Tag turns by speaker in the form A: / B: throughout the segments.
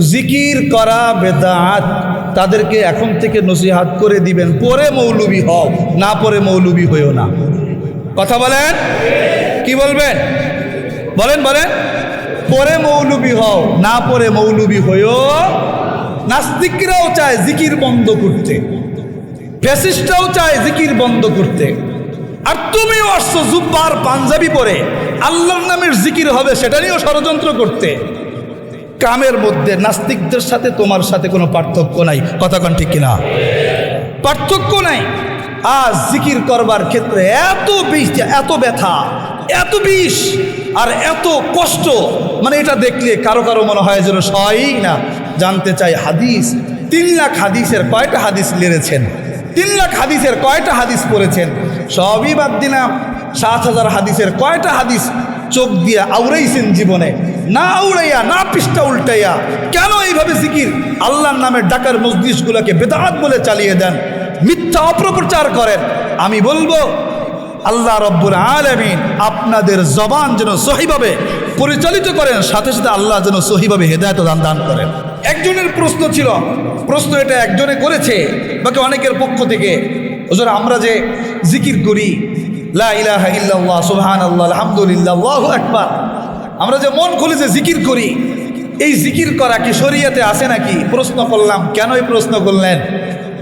A: জিকির করা, বেদাত তাদেরকে এখন থেকে নসিহাত করে দিবেন। পরে মৌলবি হও, না পরে মৌলবি হইও না। কথা বলেন? কি বলবেন? বলেন বলেন। পরে মৌলবি হও, না পরে মৌলবি হইও নাস্তিকরাও চায় জিকির বন্ধ করতে। ফ্যাসিস্টরাও চায় জিকির বন্ধ করতে। আর তুমিও আসছো জুব্বার পাঞ্জাবি পরে। আল্লাহর নামের জিকির হবে, সেটা নিয়েও ষড়যন্ত্র করতে। কামের মধ্যে নাস্তিকদের সাথে তোমার সাথে কোনো পার্থক্য নাই। কথা কন ঠিক কিনা? পার্থক্য নাই। আজ জিকির করবার ক্ষেত্রে এত বিষ, এত ব্যথা, এত বিষ আর এত কষ্ট মানে এটা দেখলে কারও কারও মনে হয় যেন সয়ই না। জানতে চাই হাদিস। তিন লাখ হাদিসের কয়টা হাদিস লেড়েছেন তিন লাখ হাদিসের কয়টা হাদিস পড়েছেন? সবই বাদ দিলাম। সাত হাজার হাদিসের কয়টা হাদিস চোখ দিয়ে আউড়াইছেন জীবনে? না উড়াইয়া, না পৃষ্ঠা উল্টাইয়া, কেন এইভাবে জিকির? আল্লাহর নামে ডাকার মসজিদগুলোকে বেদাত বলে চালিয়ে দেন, মিথ্যা অপপ্রচার করেন। আমি বলব, আল্লাহ রব্বুল আলমিন আপনাদের জবান যেন সহিভাবে পরিচালিত করেন, সাথে সাথে আল্লাহ যেন সহিভাবে হেদায়ত দান দান করেন। একজনের প্রশ্ন ছিল, প্রশ্ন এটা একজনে করেছে, বাকি অনেকের পক্ষ থেকে ওজোর আমরা যে জিকির করি, লা ইলাহা ইল্লাল্লাহ সুবহান আল্লাহ আলহামদুলিল্লাহ, আল্লাহু আকবার আমরা যে মন খুলে যে জিকির করি, এই জিকির করা কি শরীয়তে আছে নাকি? প্রশ্ন করলাম কেন এই প্রশ্ন করলেন?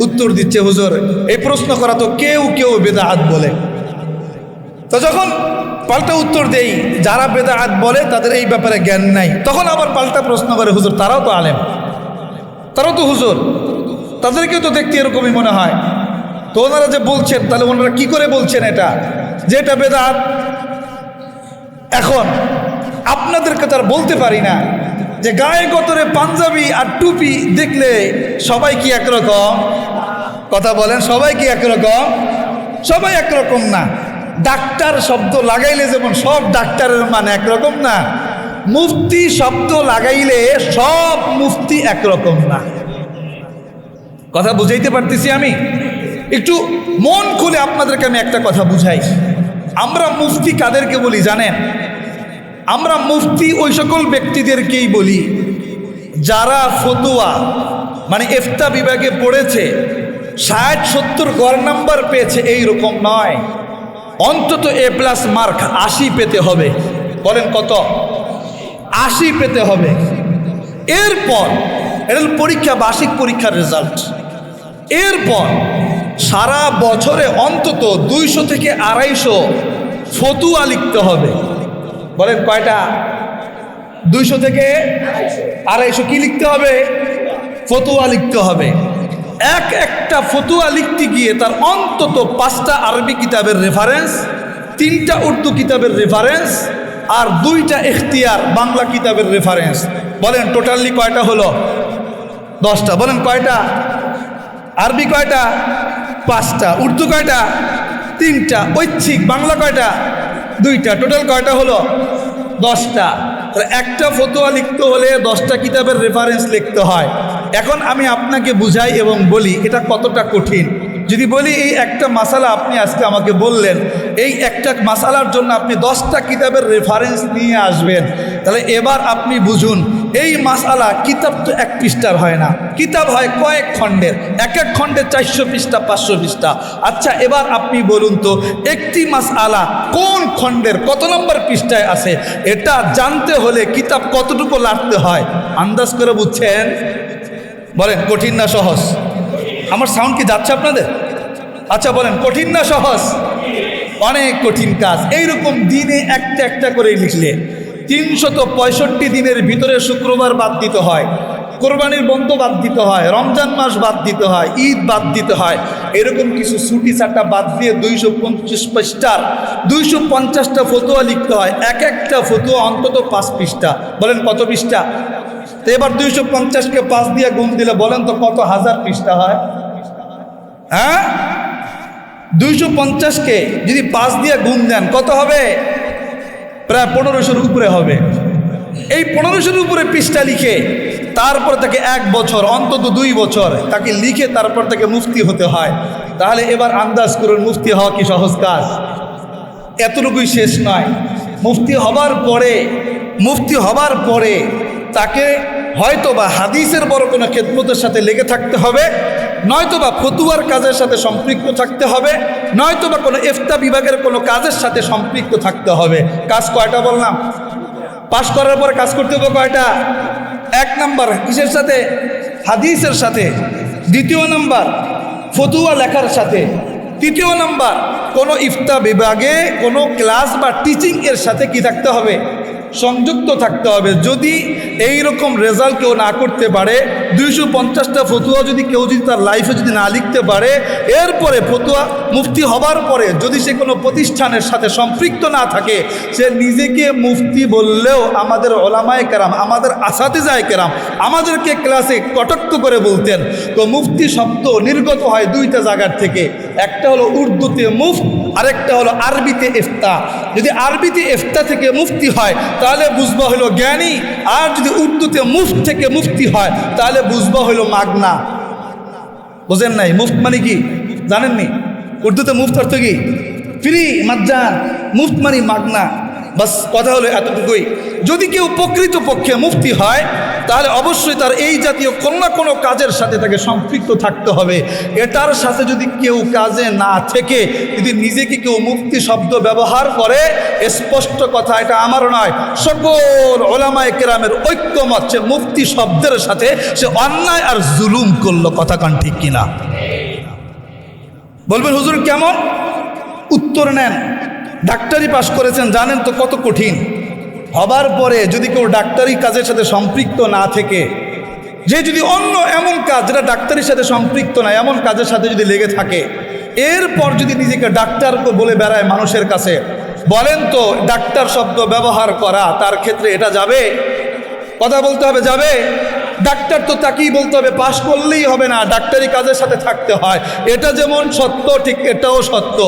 A: উত্তর দিচ্ছে হুজুর, এই প্রশ্ন করা তো কেউ কেউ বেদাহাত বলে। তো যখন পাল্টা উত্তর দেই, যারা বেদাহাত বলে, তাদের এই ব্যাপারে জ্ঞান নাই। তখন আবার পাল্টা প্রশ্ন করে হুজুর, তারাও তো আলেম। তারাও তো হুজুর। তাদেরকেও তো দেখতে এরকমই মনে হয়। তো ওনারা যে বলছেন, তাহলে ওনারা কি করে বলছেন এটা? যে এটা বেদাত এখন আপনাদেরকে তার বলতে পারি না যে গায়ে গতরে পাঞ্জাবি আর টুপি দেখলে সবাই কি একরকম? কথা বলেন, সবাই কি একরকম? সবাই একরকম না। ডাক্তার শব্দ লাগাইলে যেমন সব ডাক্তারের মানে একরকম না, মুফতি শব্দ লাগাইলে সব মুফতি একরকম না। কথা বুঝাইতে পারতেছি আমি? একটু মন খুলে আপনাদেরকে আমি একটা কথা বুঝাই। আমরা মুফতি কাদেরকে বলি জানেন? আমরা মুফতি ওই সকল ব্যক্তিদেরকেই বলি, যারা ফতুয়া মানে এফতা বিভাগে পড়েছে, ষাট, সত্তর গড় নাম্বার পেয়েছে এই রকম নয়। অন্তত এ প্লাস মার্ক আশি পেতে হবে। বলেন কত? আশি পেতে হবে। এরপর, এটা পরীক্ষা, বার্ষিক পরীক্ষার রেজাল্ট এরপর, সারা বছরে অন্তত দুইশো থেকে আড়াইশো ফতুয়া লিখতে হবে। বলেন কয়টা? দুইশো থেকে আড়াইশো কি লিখতে হবে? ফতুয়া লিখতে হবে। এক একটা ফতুয়া লিখতে গিয়ে তার অন্তত পাঁচটা আরবি কিতাবের রেফারেন্স তিনটা উর্দু কিতাবের রেফারেন্স আর দুইটা এখতিয়ার বাংলা কিতাবের রেফারেন্স বলেন টোটালি কয়টা হলো? দশটা। বলেন কয়টা? আরবি কয়টা? পাঁচটা। উর্দু কয়টা? তিনটা। ঐচ্ছিক বাংলা কয়টা? দুইটা। টোটাল কয়টা হলো? দশটা। তাহলে একটা ফতোয়া লিখতে হলে দশটা কিতাবের রেফারেন্স লিখতে হয়। এখন আমি আপনাকে বুঝাই এবং বলি, এটা কতটা কঠিন। যদি বলি, এই একটা মাসালা আপনি আজকে আমাকে বললেন, এই একটা মাসালার জন্য আপনি দশটা কিতাবের রেফারেন্স নিয়ে আসবেন। তাহলে এবার আপনি বুঝুন এই মাসালা কিতাব তো এক পৃষ্ঠার হয় না। কিতাব হয় কয়েক খণ্ডের। এক এক খণ্ডে চারশো পৃষ্ঠা, পাঁচশো পৃষ্ঠা। আচ্ছা এবার আপনি বলুন তো, একটি মাসালা কোন খণ্ডের, কত নম্বর পৃষ্ঠায় আছে? এটা জানতে হলে কিতাব কতটুকু লাগতে হয়? আন্দাজ করে বুঝছেন? বলেন, কঠিন না সহজ? আমার সাউন্ড কি যাচ্ছে আপনাদের? আচ্ছা বলেন, কঠিন না সহজ? অনেক কঠিন কাজ। এইরকম দিনে একটা একটা করে লিখলে। তিনশত পঁয়ষট্টি দিনের ভিতরে শুক্রবার বাদ দিতে হয়। কোরবানির বন্ধ বাদ দিতে হয়, রমজান মাস বাদ দিতে হয়, ঈদ বাদ দিতে হয়। এরকম কিছু ছুটি চারটা বাদ দিয়ে দুইশো পঞ্চাশ পৃষ্ঠার, দুইশো পঞ্চাশটা ফতুয়া লিখতে হয়। এক একটা ফতুয়া অন্তত পাঁচ পৃষ্ঠা। বলেন কত পৃষ্ঠা? তো এবার দুইশো পঞ্চাশকে পাঁচ দিয়ে গুণ দিলে বলেন তো কত হাজার পৃষ্ঠা হয়? হ্যাঁ? দুইশো পঞ্চাশকে যদি পাঁচ দিয়ে গুণ দেন কত হবে? প্রায় পনেরোশোর উপরে হবে। এই পনেরোশোর উপরে পৃষ্ঠা লিখে তারপর তাকে এক বছর, অন্তত দুই বছর তাকে লিখে তারপর তাকে মুফতি হতে হয়। তাহলে এবার আন্দাজ করুন, মুফতি হওয়া কি সহজ কাজ? এতটুকুই শেষ নয়। মুফতি হবার পরে, মুফতি হবার পরে তাকে হয়তো বা হাদিসের বড় কোনো খেদমতের সাথে লেগে থাকতে হবে। নয়তো বা ফতুয়ার কাজের সাথে সম্পৃক্ত থাকতে হবে নয়তো বা কোনো এফতা বিভাগের কোনো কাজের সাথে সম্পৃক্ত থাকতে হবে। কাজ কয়টা বললাম? পাশ করার পরে কাজ করতে হবে কয়টা? এক নাম্বার, কিসের সাথে? হাদিসের সাথে। দ্বিতীয় নাম্বার, ফতুয়া লেখার সাথে। তৃতীয় নাম্বার, কোনো ইফতা বিভাগে কোনো ক্লাস বা টিচিং এর সাথে কি থাকতে হবে? সংযুক্ত থাকতে হবে। যদি এই রকম রেজাল্ট কেউ না করতে পারে, দুইশো পঞ্চাশটা ফতুয়া যদি কেউ যদি তার লাইফে যদি না লিখতে পারে, এরপরে ফতুয়া মুফতি হবার পরে যদি সে কোনো প্রতিষ্ঠানের সাথে সম্পৃক্ত না থাকে, সে নিজেকে মুফতি বললেও আমাদের ওলামায় কেরাম, আমাদের আসাতিজায় কেরাম আমাদেরকে ক্লাসে কটাক্ষ করে বলতেন। তো মুফতি শব্দ নির্গত হয় দুইটা জায়গার থেকে। একটা হলো উর্দুতে মুফত আরেকটা হলো আরবিতে এফতা যদি আরবিতে এফতা থেকে মুফতি হয়, তাহলে বুঝবা হলো জ্ঞানী। আর যদি উর্দুতে মুফ থেকে মুফতি হয়, তাহলে বুঝবা হলো মাগনা। বোঝেন নাই? মুফত মানে কি? জানেননি? উর্দুতে মুফত অর্থ কি? ফ্রি মাজ্জান মুফত মানে মাগনা। বাস, কথা হলো এতটুকুই। যদি কেউ প্রকৃত পক্ষে মুফতি হয়, তাহলে অবশ্যই তার এই জাতীয় কোনো না কোনো কাজের সাথে তাকে সম্পৃক্ত থাকতে হবে। এটার সাথে যদি কেউ কাজে না থেকে, যদি নিজেকে কেউ মুক্তি শব্দ ব্যবহার করে, স্পষ্ট কথা এটা আমার নয়। সকল ওলামায় কেরামের ঐক্যমত, সে মুক্তি শব্দের সাথে সে অন্যায় আর জুলুম করল, কথা কান ঠিক কিনা? বলবেন, হুজুর কেমন? উত্তর নেন। ডাক্তারি পাশ করেছেন, জানেন তো কত কঠিন। হবার পরে যদি কেউ ডাক্তারি কাজের সাথে সম্পৃক্ত না থেকে, যে যদি অন্য এমন কাজ যেটা ডাক্তারির সাথে সম্পৃক্ত না, এমন কাজের সাথে যদি লেগে থাকে, এরপর যদি নিজেকে ডাক্তার বলে বেড়ায় মানুষের কাছে, বলেন তো ডাক্তার শব্দ ব্যবহার করা, তার ক্ষেত্রে এটা যাবে? কথা বলতে হবে, যাবে? ডাক্তার তো তাকেই বলতে হবে, পাশ করলেই হবে না, ডাক্তারি কাজের সাথে থাকতে হয়। এটা যেমন সত্য, ঠিক এটাও সত্য।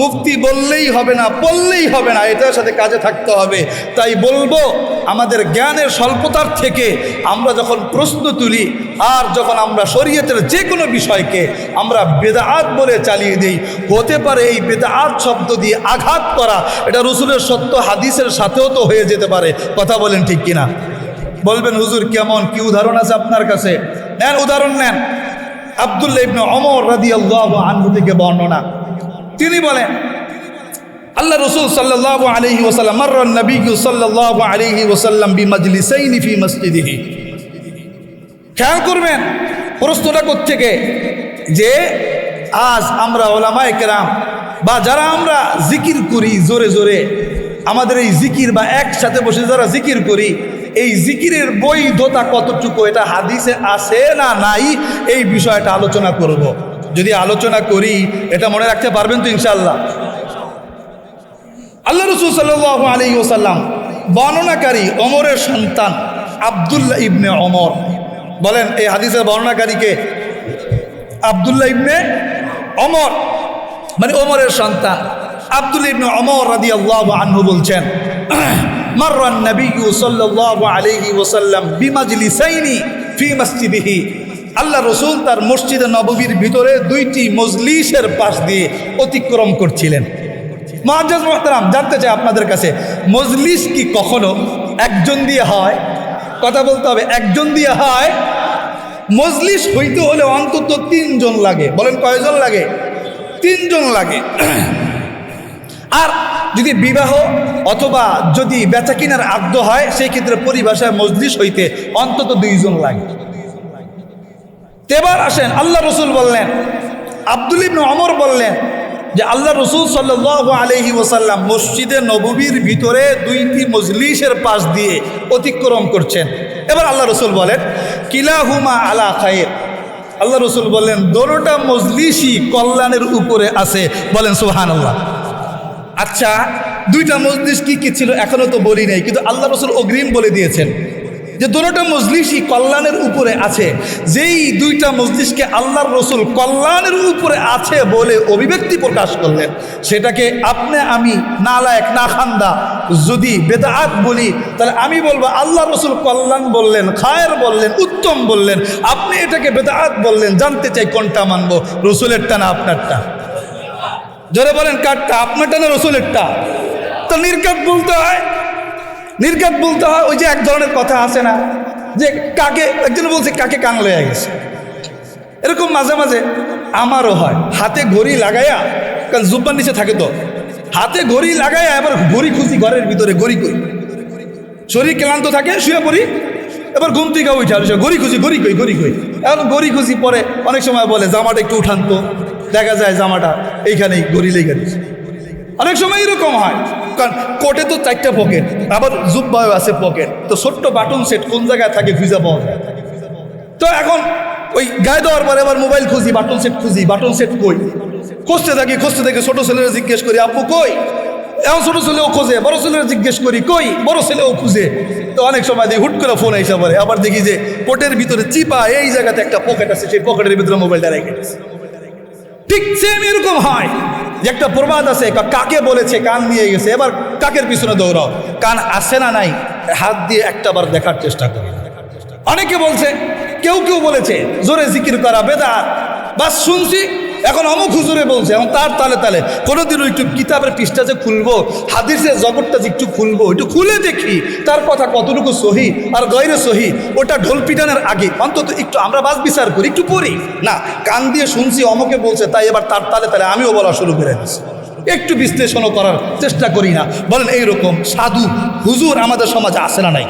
A: মুক্তি বললেই হবে না, বললেই হবে না, এটার সাথে কাজে থাকতে হবে। তাই বলব, আমাদের জ্ঞানের স্বল্পতার থেকে আমরা যখন প্রশ্ন তুলি, আর যখন আমরা শরীয়তের যে কোনো বিষয়কে আমরা বেদাআত বলে চালিয়ে দিই, হতে পারে এই বেদাআত শব্দ দিয়ে আঘাত করা, এটা রসুলের সত্য, হাদিসের সাথেও তো হয়ে যেতে পারে, কথা বলেন ঠিক কিনা? বলবেন, হুজুর, কেমন? কি উদাহরণ আছে আপনার কাছে? নেন, উদাহরণ নেন। আবদুল্লাহ ইবনে অমর রাদিয়াল্লাহু আনহু থেকে বর্ণনা। তিনি বলেন, আল্লাহ রসুল মাররান নবী মসজিদিহি। খেয়াল করবেন, প্রশ্নটা থেকে যে আজ আমরা ওলামায়ে কেরাম বা যারা আমরা জিকির করি জোরে জোরে, আমাদের এই জিকির বা একসাথে বসে যারা জিকির করি এই জিকিরের বৈধতা কতটুকু, এটা হাদিসে আছে না নাই, এই বিষয়টা আলোচনা করব। যদি আলোচনা করি, এটা মনে রাখতে পারবেন তো ইনশাল্লাহ আল্লাহ রসুল সাল্লাহ আলী ওসাল্লাম বর্ণনাকারী অমরের সন্তান আবদুল্লাহ ইবনে অমর বলেন এই হাদিসের বর্ণনাকারীকে আবদুল্লাহ ইবনে অমর মানে ওমরের সন্তান আব্দুল ইবনে অমর রাদি আল্লাহ আনহু বলছেন মাররান নবী সাল্লাল্লাহু আলাইহি ওয়াসাল্লাম বিমাজলিসাইনি ফি মসজিদিহি। আল্লাহ রসুল তার মসজিদে নববীর ভিতরে দুইটি মজলিসের পাশ দিয়ে অতিক্রম করছিলেন। মহাজাজ মোহতারাম, জানতে চাই আপনাদের কাছে, মজলিস কি কখনো একজন দিয়ে হয়? কথা বলতে হবে, একজন দিয়ে হয়? মজলিস হইতে হলে অন্তত তিনজন লাগে। বলেন কয়জন লাগে? তিনজন লাগে। আর যদি বিবাহ অথবা যদি বেচা কিনার আগ্ধ হয়, সেই ক্ষেত্রে পরিভাষায় মজলিস হইতে অন্তত দুইজন লাগে। এবার আসেন, আল্লাহ রসুল বললেন, আব্দুল ইবনে অমর বললেন যে আল্লাহ রসুল সাল্লাহ আলহি ওসাল্লাম মসজিদে নববীর ভিতরে দুইটি মজলিসের পাশ দিয়ে অতিক্রম করছেন। এবার আল্লাহ রসুল বলেন, কিলাহুমা আলা খায়ের আল্লাহ রসুল বললেন, দোনোটা মজলিসই কল্যাণের উপরে আছে। বলেন সুহান আল্লাহ আচ্ছা দুইটা মজলিস কি কি ছিল এখনও তো বলি নাই, কিন্তু আল্লাহ রসুল অগ্রিম বলে দিয়েছেন যে দুটা মজলিসই কল্যাণের উপরে আছে। যেই দুইটা মজলিসকে আল্লাহর রসুল কল্যাণের উপরে আছে বলে অভিব্যক্তি প্রকাশ করলেন, সেটাকে আপনি আমি নালায়ক না খান্দা যদি বেদাত বলি, তাহলে আমি বলব আল্লাহ রসুল কল্যাণ বললেন, খায়ের বললেন, উত্তম বললেন, আপনি এটাকে বেদাত বললেন, জানতে চাই কোনটা মানবো, রসুলেরটা না আপনারটা? জোরে বলেন কাঠটা আপনারটা না রসুলেরটা তো নির্ঘাত বলতে হয়, নির্ঘাত বলতে হয়, ওই যে এক ধরনের কথা আছে না, যে কাকে, একজন বলছে, কাকে কান লয়ে গেছে। এরকম মাঝে মাঝে আমারও হয়, হাতে ঘড়ি লাগাইয়া, কারণ জুব্বার নিচে থাকে তো, হাতে ঘড়ি লাগাইয়া এবার ঘড়ি খুঁজি, ঘরের ভিতরে ঘড়ি কই। শরীর ক্লান্ত থাকে, শুয়ে পড়ি, এবার ঘুম থেকে উঠে আর গড়ি খুঁজি গড়ি কই গড়ি কই। এখন গড়ি খুঁজি পরে অনেক সময় বলে, জামাটা একটু উঠান তো। দেখা যায় জামাটা এইখানেই লেগে দিচ্ছে অনেক সময় এরকম হয়, কারণ কোটে তো চারটা পকেট আবার জুব্বাও আছে পকেট তো ছোট্ট বাটন সেট কোন জায়গায় থাকে খুঁজে পাওয়া যায়। তো এখন ওই গায়ে দেওয়ার পরে আবার মোবাইল খুঁজি, বাটন সেট খুঁজি, বাটন সেট কই? খুঁজতে থাকি খুঁজতে থাকি, ছোট ছেলেরা জিজ্ঞেস করি, আপু, কই? এখন ছোট ছেলেও খোঁজে, বড় ছেলেরা জিজ্ঞেস করি, কই? বড় ছেলেও খুঁজে। তো অনেক সময় দেখি হুট করে ফোন এসে পরে আবার দেখি যে পোটের ভিতরে চিপা, এই জায়গাতে একটা পকেট আছে, সেই পকেটের ভিতরে মোবাইলটা রেখে দিচ্ছে ঠিক সেম এরকম হয়। যে একটা প্রবাদ আছে কাকে বলেছে, কান নিয়ে গেছে, এবার কাকের পিছনে দৌড়াও। কান আসে না নাই, হাত দিয়ে একটা বার দেখার চেষ্টা করি। অনেকে বলছে, কেউ কেউ বলেছে, জোরে জিকির করা বেদা বাস শুনছি এখন অমুক হুজুরে বলছে, এখন তার তালে তালে, কোনোদিনও একটু কিতাবের পৃষ্ঠা যে খুলবো, হাদিসের জগৎটা যে একটু খুলবো, একটু খুলে দেখি, তার কথা কতটুকু সহি আর গয়রে সহি, ওটা ঢোল পিটানোর আগে, অন্তত একটু আমরা বাস বিচার করি, একটু পড়ি। না, কান দিয়ে শুনছি, অমুকে বলছে, তাই এবার তার তালে তালে আমিও বলা শুরু করে দিচ্ছি একটু বিশ্লেষণও করার চেষ্টা করি না। বলেন, এইরকম সাধু হুজুর আমাদের সমাজে আসে না নাই?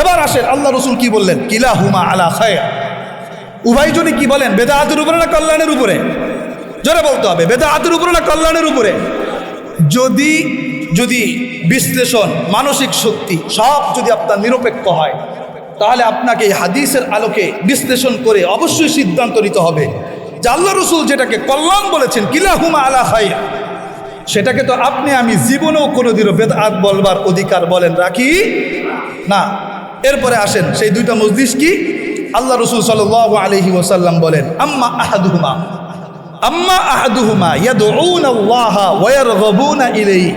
A: এবার আসেন, আল্লাহ রসুল কি বললেন? কিলা হুমা আলা খায়া উভয়জনই কি বলেন? বেদাহাতের উপরে না কল্যাণের উপরে? জোরে বলতে হবে, বেদাহাতের উপরে না কল্যাণের উপরে? যদি যদি বিশ্লেষণ, মানসিক শক্তি সব যদি আপনার নিরপেক্ষ হয়, তাহলে আপনাকে এই হাদিসের আলোকে বিশ্লেষণ করে অবশ্যই সিদ্ধান্ত নিতে হবে আল্লাহ রসুল যেটাকে কল্যাণ বলেছেন কিলা হুমা আলা খায়া সেটাকে তো আপনি আমি জীবনেও কোনোদিনও বেদাত বলবার অধিকার বলেন রাখি না। এরপরে আসেন, সেই দুইটা মজলিস কি? আল্লাহ রসুল সাল আলহি ওসাল্লাম বলেন, আম্মা আহাদুহুমা। আম্মা আহাদুহুমা ইয়াদউনা আল্লাহ ওয়া ইয়ারগবুনা ইলাইহি।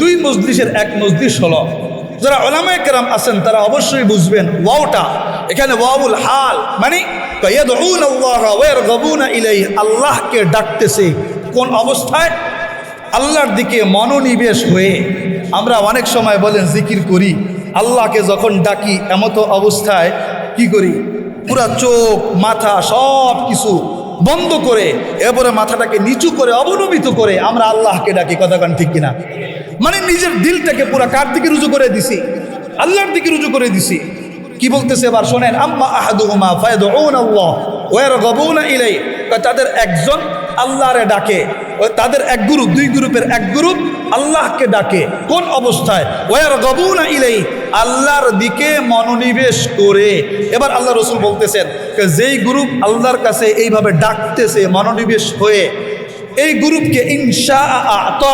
A: দুই মজলিসের এক মজলিস হলো। যারা ওলামায়ে কেরাম আছেন, তারা অবশ্যই বুঝবেন ওয়াওটা। এখানে ওয়াউল হাল মানে আল্লাহকে ডাকতেছে কোন অবস্থায়? আল্লাহর দিকে মনোনিবেশ হয়ে। আমরা অনেক সময় বলেন, জিকির করি। আল্লাহকে যখন ডাকি, এমতো অবস্থায় কি করি? পুরা চোখ, মাথা সব কিছু বন্ধ করে, এরপরে মাথাটাকে নিচু করে, অবনমিত করে আমরা আল্লাহকে ডাকি কথাকান ঠিক কিনা? মানে নিজের দিলটাকে পুরা কার দিকে রুজু করে দিছি? আল্লাহর দিকে রুজু করে দিছি। কি বলতেছে এবার শোনেন, আম্মা আহাদুহুমা ফায়াদউন আল্লাহ ওয়া ইয়ারগাবুনা ইলাই। তাদের একজন আল্লাহরে ডাকে তাদের এক গ্রুপ, দুই গ্রুপের এক গ্রুপ আল্লাহকে ডাকে। কোন অবস্থায়? ওয়ার গবুনা ইলাই। আল্লাহর দিকে মনোনিবেশ করে। এবার আল্লাহ রসুল বলতেছেন যেই গ্রুপ আল্লাহর কাছে এইভাবে ডাকতেছে মনোনিবেশ হয়ে, এই গ্রুপকে ইনশা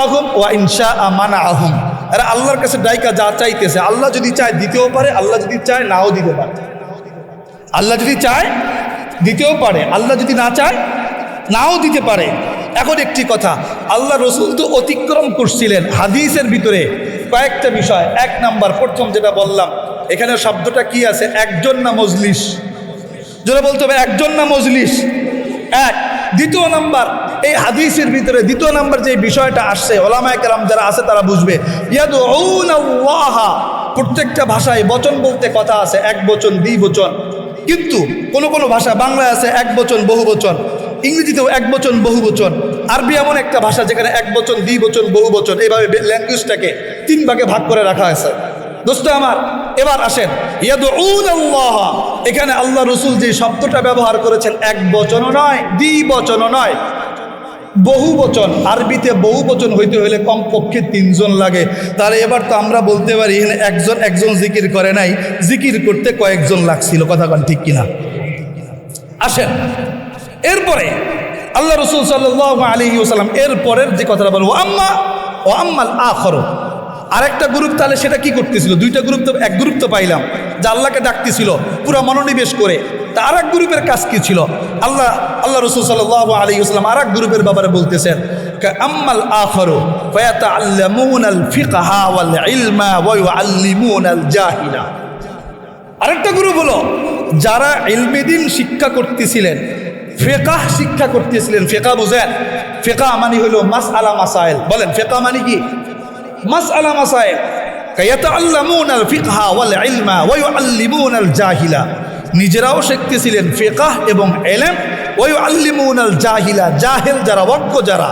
A: আহম ওয়া ইনশা মানা আহম এরা আল্লাহর কাছে ডাইকা যা চাইতেছে, আল্লাহ যদি চায় দিতেও পারে, আল্লাহ যদি চায় নাও দিতে পারে। আল্লাহ যদি চায় দিতেও পারে, আল্লাহ যদি না চায় নাও দিতে পারে। এখন একটি কথা, আল্লাহ রসুল তো অতিক্রম করছিলেন হাদিসের ভিতরে। কয়েকটা বিষয়। এক নাম্বার, প্রথম যেটা বললাম, এখানে শব্দটা কি আছে? একজন না মজলিস? যেটা বলতে হবে, একজন না মজলিস? এক। দ্বিতীয় নাম্বার, এই হাদিসের ভিতরে দ্বিতীয় নাম্বার যে বিষয়টা আসছে, ওলামায় কেরাম যারা আছে তারা বুঝবে। ইয়াদু প্রত্যেকটা ভাষায় বচন বলতে কথা আছে, এক বচন দ্বি বচন। কিন্তু কোনো কোনো ভাষা বাংলায় আছে, এক বচন, বহু বচন। ইংরেজিতেও এক বচন, বহু বচন। আরবি এমন একটা ভাষা যেখানে এক বচন দ্বি বচন, বহু বচন। এইভাবে ল্যাঙ্গুয়েজটাকে তিন ভাগে ভাগ করে রাখা হয়েছে। দোস্ত আমার, এবার আসেন। এখানে আল্লাহ রসুল যে শব্দটা ব্যবহার করেছেন, এক বচনও নয়, দ্বি বচনও নয়। বহু বচন, আরবিতে বহু বচন হইতে হলে কমপক্ষে তিনজন লাগে। তাহলে এবার তো আমরা বলতে পারি, এখানে একজন একজন জিকির করে নাই, জিকির করতে কয়েকজন লাগছিল। কথা কন ঠিক কিনা? আসেন। এরপরে, আল্লাহ রসুল সাল্লাহ আলী ওসাল্লাম এরপরের যে কথাটা বলব আম্মা ও আম্মাল আখর। আরেকটা গ্রুপ তাহলে সেটা কি করতেছিল? দুইটা গ্রুপ তো, এক গ্রুপ তো পাইলাম, যে আল্লাহকে ডাকতেছিল, পুরো মনোনিবেশ করে। তা আর এক গ্রুপের কাজ কি ছিল? আল্লাহ আল্লাহ রসুল সাল্লাহ আলী আসলাম আর এক গ্রুপের ব্যাপারে বলতেছেন আল আল আরেকটা গ্রুপ হলো, যারা ইলমেদিন শিক্ষা করতেছিলেন, ফেকাহ শিক্ষা করতেছিলেন। ফেকা বুঝেন? ফেকা মানে হলো মাস আলা মাসাইল। বলেন ফেকা মানে কি? মাস আলা মাসায় জাহিলা নিজেরাও শিখতেছিলেন ফেকাহ এবং এলেম ওই আল্লিমুন আল জাহিলা জাহেল যারা অজ্ঞ যারা।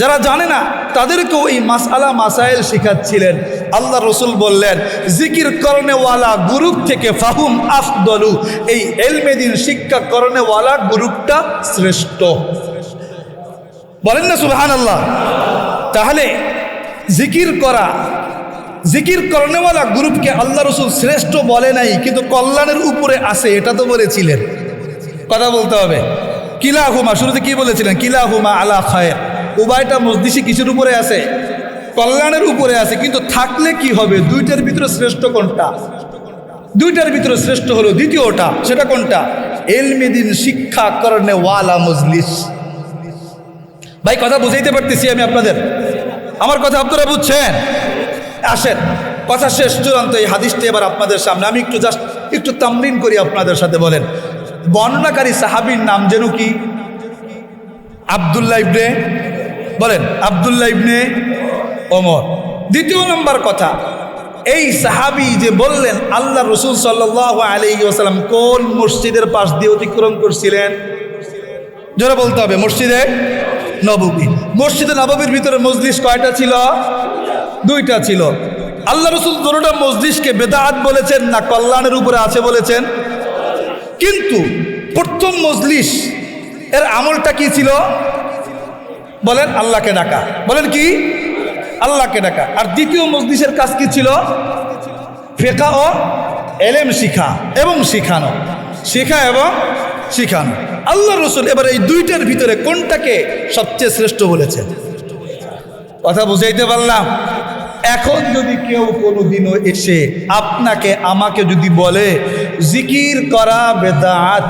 A: যারা জানে না, তাদেরকেও এই মাসালা মাসাইল শিখাচ্ছিলেন। আল্লাহ রসুল বললেন, জিকির করণেওয়ালা গুরুপ থেকে ফাহুম আফদলু। এই এলমেদিন শিক্ষা করণেওয়ালা গুরুপটা শ্রেষ্ঠ। বলেন না সুলহান আল্লাহ তাহলে জিকির করা, জিকির করণেওয়ালা গ্রুপকে আল্লাহ রসুল শ্রেষ্ঠ বলে নাই, কিন্তু কল্যাণের উপরে আছে, এটা তো বলেছিলেন। কথা বলতে হবে। কিলা হুমা শুরুতে কি বলেছিলেন? কিলা হুমা আলা খায়ের। উভয়টা মসজিষি কিছুর উপরে আছে? কল্যাণের উপরে আছে, কিন্তু থাকলে কি হবে? দুইটার ভিতরে শ্রেষ্ঠ কোনটা? দুইটার ভিতরে শ্রেষ্ঠ হলো দ্বিতীয়টা, সেটা কোনটা? এলমেদিন শিক্ষা করণে ওয়ালা মজলিস। ভাই, কথা বুঝাইতে পারতেছি আমি আপনাদের। আমার কথা আপনারা বুঝছেন? আসেন, কথা শেষ, চূড়ান্ত এই হাদিসটি এবার আপনাদের সামনে। আমি একটু জাস্ট একটু তামরিন করি আপনাদের সাথে, বলেন। বর্ণনাকারী সাহাবীর নাম যেন কি? আবদুল্লাহ ইবনে, বলেন, আবদুল্লাহ ইবনে ওমর। দ্বিতীয় নম্বর কথা, এই সাহাবি যে বললেন, আল্লাহ রসুল সাল্লাহ আলী কোন মসজিদের পাশ দিয়ে অতিক্রম করছিলেন? জোরে বলতে হবে, মসজিদে নববী মসজিদে নববীর ভিতরে মসজিদ কয়টা ছিল? দুইটা ছিল। আল্লাহ রসুল দুটোটা মসজিদকে বেদাত বলেছেন না কল্যাণের উপরে আছে বলেছেন? কিন্তু প্রথম মজলিস এর আমলটা কি ছিল? বলেন, আল্লাহকে ডাকা। বলেন কি? আল্লাহকে ডাকা। আর দ্বিতীয় মজলিসের কাজ কি ছিল? ফেকা ও এলেম শিখা এবং শিখানো। শিখা এবং শিখানো। আল্লাহ রসুল এবার এই দুইটার ভিতরে কোনটাকে সবচেয়ে শ্রেষ্ঠ বলেছেন? কথা বুঝাইতে পারলাম? এখন যদি কেউ কোনোদিনও এসে আপনাকে, আমাকে যদি বলে, জিকির করা বেদাত,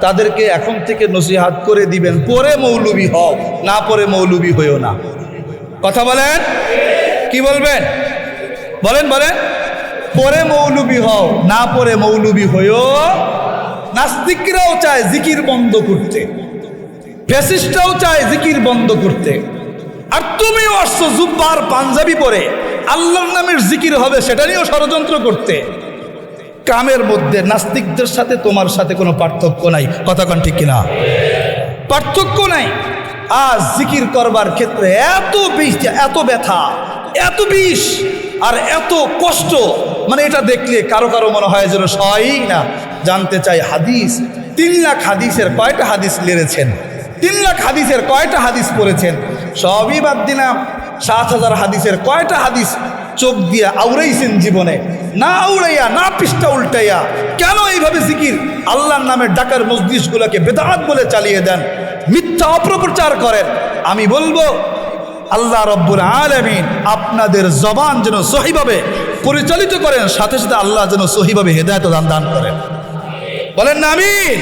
A: তাদেরকে এখন থেকে নসিহাত করে দিবেন, পরে মৌলবি হও, না পরে মৌলবি হইও না। কথা বলেন? কি বলবেন? বলেন বলেন। পরে মৌলবি হও, না পরে মৌলবি হইও নাস্তিকরাও চায় জিকির বন্ধ করতে। ফ্যাসিস্টরাও চায় জিকির বন্ধ করতে। আর তুমিও আসছো জুব্বার পাঞ্জাবি পরে। আল্লাহর নামের জিকির হবে সেটা নিয়েও ষড়যন্ত্র করতে। কামের মধ্যে নাস্তিকদের সাথে তোমার সাথে কোনো পার্থক্য নাই। কথা কন ঠিক কিনা? পার্থক্য নাই। আজ জিকির করবার ক্ষেত্রে এত বিষ, এত ব্যথা, এত বিষ আর এত কষ্ট মানে এটা দেখলে কারও কারও মনে হয় যেন সই না। জানতে চাই হাদিস। তিন লাখ হাদিসের কয়টা হাদিস লেড়েছেন তিন লাখ হাদিসের কয়টা হাদিস পড়েছেন? সবই বাদ দিলাম সাত হাজার হাদিসের কয়টা হাদিস চোখ দিয়ে আউড়াইছেন জীবনে? না আউড়াইয়া, না পৃষ্ঠা উল্টাইয়া। কেন এইভাবে জিকির? আল্লাহর নামে ডাকার মসজিদগুলোকে বেদাত বলে চালিয়ে দেন। মিথ্যা অপপ্রচার করেন। আমি বলব আল্লাহ রব্বুল আলমিন আপনাদের জবান যেন সহিভাবে পরিচালিত করেন, সাথে সাথে আল্লাহ যেন সহিভাবে হেদায়ত দান দান করেন। বলেন না আমিন?